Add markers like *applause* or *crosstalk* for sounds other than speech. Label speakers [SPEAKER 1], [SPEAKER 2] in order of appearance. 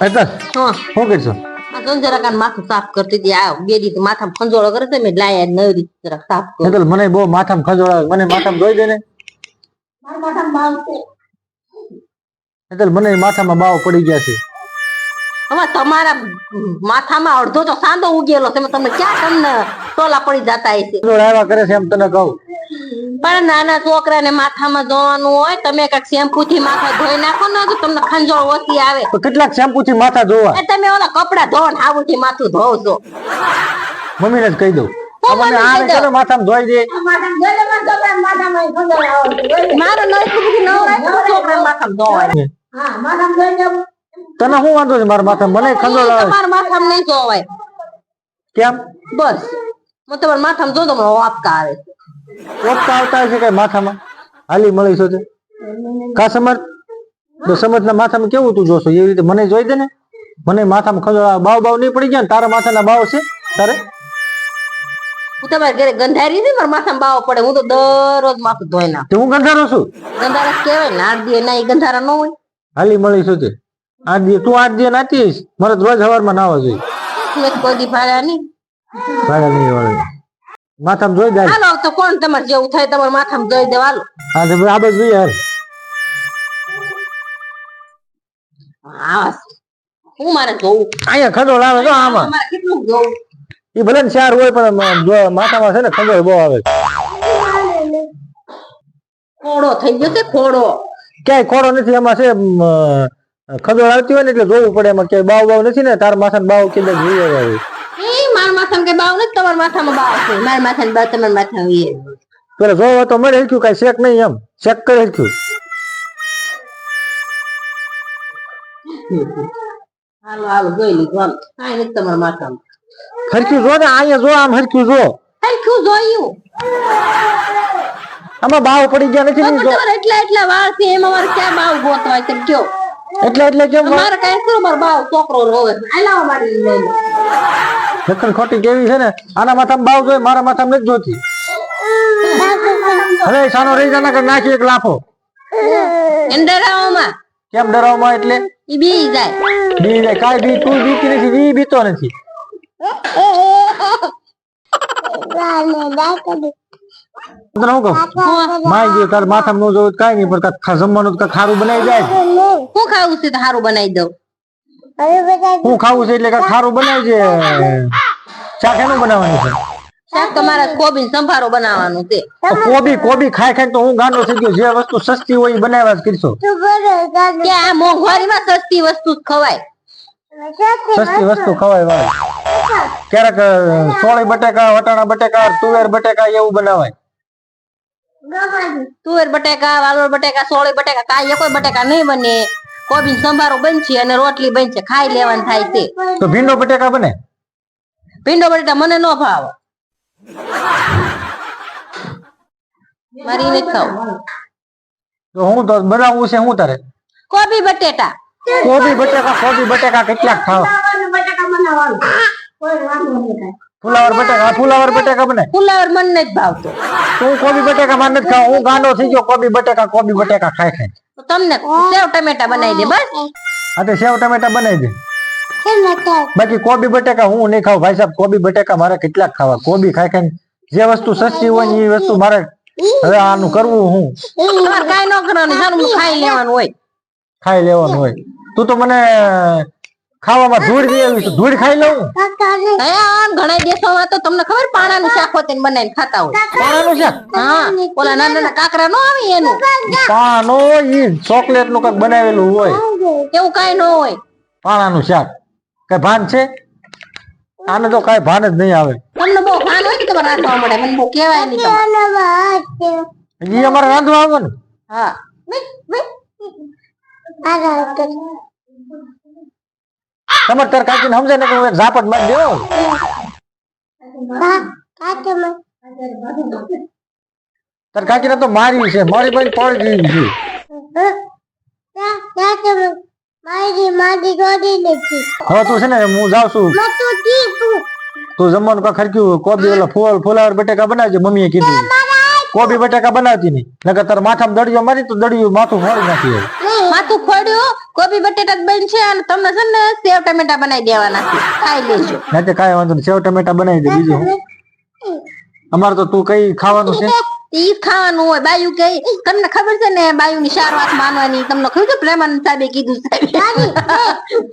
[SPEAKER 1] એટલે
[SPEAKER 2] હા.
[SPEAKER 1] શું કરશો?
[SPEAKER 2] જરાક માથું સાફ કરતી હતી. આ બે દી માથામાં ખંજોળો કરે છે મેં લાયા નવી રીતે જરાક સાફ કર.
[SPEAKER 1] એટલે મને બહુ માથામાં ખજોળાવે મને માથામાં ધોઈ દે ને. એટલે મને માથામાં બાવ પડી ગયા છે.
[SPEAKER 2] હવે તમારા માથામાં અડધો તો સાંધો ઉગેલો છે તમે ક્યાં તમને ટોલા પડી જતા હશે?
[SPEAKER 1] કરે છે એમ તને કહું.
[SPEAKER 2] પણ નાના છોકરાને માથામાં ધોવાનું હોય તમે કંઈક શેમ્પુ થી માથા ધોઈ નાખો ને તો તમને ખંજોળ ઓછી આવે.
[SPEAKER 1] તો કેટલાક શેમ્પુ થી માથા ધોવા?
[SPEAKER 2] એ તમે ઓલા કપડા ધોવા ને આવું થી માથું ધોવ છો.
[SPEAKER 1] મમ્મીને જ કહી દઉં.
[SPEAKER 2] મારો
[SPEAKER 1] આ મને
[SPEAKER 2] મમ્મીને
[SPEAKER 1] આવે
[SPEAKER 2] કહી
[SPEAKER 1] માથામાં ધોઈ
[SPEAKER 2] નવરાય છોકરા માથામાં ધોવાય
[SPEAKER 1] તને શું વાંધો છે? મારા માથા મને ખંજોળ આવે
[SPEAKER 2] તમારા માથામાં નહીં જોવાય
[SPEAKER 1] કેમ?
[SPEAKER 2] બસ. હું તમારા માથામાં જો તો મને વાપકા આવે
[SPEAKER 1] વાપકા આવતા છે કઈ માથામાં? હાલી મળી છો તે કા સમજ? તો સમર્થના માથામાં કેવું તું જોશો? એવી રીતે મને જોઈ દે ને. મને માથામાં ખંજોળ આવે બાવ બાવ નહીં પડી ગયા ને તારા માથાના બાવ છે? તારે?
[SPEAKER 2] હું તમારે ઘરે ગંધારી છે મારા માથામાં બાવો પડે. હું તો દરરોજ માથું ધોઈ નાખું.
[SPEAKER 1] હું ગંધારો છું?
[SPEAKER 2] ગંધારા કેવાય ના દે ના એ ગંધારા ન હોય.
[SPEAKER 1] હાલી મળી છો તે આજ દી તું આજ દી નાતી મારે તો રોજ સવારમાં નાવા જોઈએ.
[SPEAKER 2] કોઈ દી ભાડ્યા નહીં.
[SPEAKER 1] ભાડા નહીં વાળે. માથામાં જોઈ જાય.
[SPEAKER 2] હાલો તો કોણ તમારે જેવું થાય તમારા માથામાં જોઈ દેવા હાલો
[SPEAKER 1] હા તો આ જોઈએ હાલ.
[SPEAKER 2] હું. મારે જોઉં
[SPEAKER 1] અહીંયા ખંજોળ લાવે જો આમાં.
[SPEAKER 2] કેટલું જોઉં
[SPEAKER 1] એ ભલે ને ચાર હોય પણ માથામાં છે ને ખંજોળ બહુ આવે.
[SPEAKER 2] ખોડો થઈ ગયો છે ખોડો?
[SPEAKER 1] ક્યાંય ખોડો નથી એમાં છે ખંજોળ આવતી હોય ને એટલે જોવું પડે એમાં ક્યાંય બાવ બાવ નથી ને તાર માથા બાવ કીધે જોઈએ આવે
[SPEAKER 2] એ માથામાં કઈ બાવ નથી તમારા માથામાં બાવ છે. મારા માથામાં બાવ તમારા છે.
[SPEAKER 1] જોવો તો મળે હરખ્યું કઈ શેક નહીં એમ. શેક કરે હરખ્યું
[SPEAKER 2] હાલો હાલો જોઈ લીધું હાલો કાંઈ નથી તમારા માથામાં.
[SPEAKER 1] હરખ્યું જો ને અહીંયા જો આમ હરખ્યું જો.
[SPEAKER 2] હરખું જોયું.
[SPEAKER 1] આમાં બાવ પડી ગયા નથી
[SPEAKER 2] એટલા એટલા વાર છે એમાં મારે ક્યાં બાવ ગોતવાય તેમ કયો?
[SPEAKER 1] એટલે એટલે કેમ
[SPEAKER 2] મારે કઈ શું મારો બાવ છોકરો રોવે આલાવા મારી લઈ લો
[SPEAKER 1] ખોટી કેવી છે ને આના માથામાં બાવ જોઈ મારા માથામાં નથી જોતી હવે સાનો રહી જાના કર નાખી એક લાફો
[SPEAKER 2] ડરાવવામાં
[SPEAKER 1] કેમ ડરાવમાં એટલે
[SPEAKER 2] ઈ બી જાય
[SPEAKER 1] બી જાય કાઈ બી તું બીતી નથી બી બીતો નથી તને હું કહું? માય ગયું તાર માથામાં નો જોવું કઈ કાંઈ નહીં પણ કાંઈક જમવાનું તો કાંઈક ખારું બનાવી જાય.
[SPEAKER 2] હું ખાવું છે તો સારું બનાવી દઉં.
[SPEAKER 1] હું ખાવું છે એટલે કાંઈક ખારું બનાવી દે. શાક એનું બનાવવાનું છે?
[SPEAKER 2] શાક તમારા કોબી સંભારો બનાવવાનું છે.
[SPEAKER 1] કોબી કોબી ખાઈ ખાઈ તો હું ગાંડો થઈ ગયો. જે વસ્તુ સસ્તી હોય એ બનાવ્યા જ કરશો.
[SPEAKER 2] કે આ મોંઘવારીમાં સસ્તી વસ્તુ જ ખવાય.
[SPEAKER 1] સસ્તી વસ્તુ. ખવાય વાય ક્યારેક સોળી બટેકા વટાણા બટેકા તુવેર બટેકા એવું બનાવાય.
[SPEAKER 2] તુવેર બટેકા વાલોર બટેકા સોળી બટેકા કાંઈ કોઈ બટેકા નહીં બને. કોબી સંભારો બનશે અને રોટલી બનશે. ખાઈ લેવાનું થાય છે
[SPEAKER 1] તો ભીંડો બટેકા બને?
[SPEAKER 2] ભીંડો બટેટા મને ન ભાવે. મારી નથી ખાવું.
[SPEAKER 1] તો હું તો બનાવવું છે હું તારે?
[SPEAKER 2] કોબી બટેટા
[SPEAKER 1] કોબી બટેકા કોબી બટેકા કેટલાક ખાવા ફુલાવર બટેકા ફુલાવર બટેકા બને?
[SPEAKER 2] ફુલાવર મને નથી ભાવતો.
[SPEAKER 1] તો હું કોબી બટેકા માં નથી ખાવ હું ગાંડો થઈ ગયો કોબી બટેકા કોબી બટેકા ખાઈ ખાઈ.
[SPEAKER 2] તમને સેવ ટમેટા બનાવી દે બસ.
[SPEAKER 1] હા તો સેવ ટમેટા બનાવી દે. બાકી કોબી બટેકા હું નહીં ખાવ ભાઈ સાહેબ કોબી બટેકા મારે કેટલાક ખાવા કોબી ખાઈ ખાઈ જે વસ્તુ સસ્તી હોય ને એ વસ્તુ મારે હવે આનું કરવું હું.
[SPEAKER 2] તમારે કાંઈ ન કરવાનું ખાઈ લેવાનું હોય.
[SPEAKER 1] ખાઈ લેવાનું હોય. તું તો મને ખાવામાં ધૂળ દે એવી છે. ધૂળ ખાઈ લઉં.
[SPEAKER 2] હે, આમ ઘણા દેશોમાં તો તમને ખબર પાણાનું શાક હોય ને બનાવીને ખાતા હોય.
[SPEAKER 1] પાણાનું શાક?
[SPEAKER 2] હા ઓલા નાના નાના કાકરા નો આવે એનું?
[SPEAKER 1] પાનો ઈ ચોકલેટનું કંઈક બનાવેલું હોય.
[SPEAKER 2] એવું કઈ ન હોય.
[SPEAKER 1] પાણાનું શાક. કઈ ભાન છે? આને તો કઈ ભાન જ નહીં આવે.
[SPEAKER 2] તમને બહુ ભાન હોય તમારે રાંધવા મળે? મને બહુ કહેવાય નહીં
[SPEAKER 1] ઈ અમારે રાંધવા આવે ને
[SPEAKER 2] હા
[SPEAKER 1] તમારે તાર કાકીને સમજે ને હું એક ઝાપટ મારી દેવો તાર કાકીને તો મારી છે મારી ભાઈ પડી ગઈ છે.
[SPEAKER 3] મારી મારી ગોડી નથી
[SPEAKER 1] હવે તું છે ને હું જાઉં છું.
[SPEAKER 3] તું
[SPEAKER 1] જમવાનું કા ખરક્યું કોબી ઓલા ફૂલ ફુલાવર બટેકા બનાવજે મમ્મીએ કીધું. કોબી બટેકા બનાવતી નહીં. નકર તાર માથામાં દડિયો મારી તો દડિયું માથું ફોડી નાખી
[SPEAKER 2] માથું ખોડ્યું કોબી બટેટા જ બન છે અને તમને છે ને સેવ ટમેટા બનાવી દેવાના. છે ખાઈ લેજો.
[SPEAKER 1] ના તે કાંઈ વાંધો નહીં. સેવ ટમેટા બનાવી દે બીજું અમારે તો તું કઈ ખાવાનું છે?
[SPEAKER 2] ઈ ખાવાનું હોય. બાયુ કે તમને ખબર છે ને બાયુ ની ચાર વાત માનવાની? તમને ખબર છે? પ્રેમાનંદ સાહેબે કીધું સાહેબ *laughs*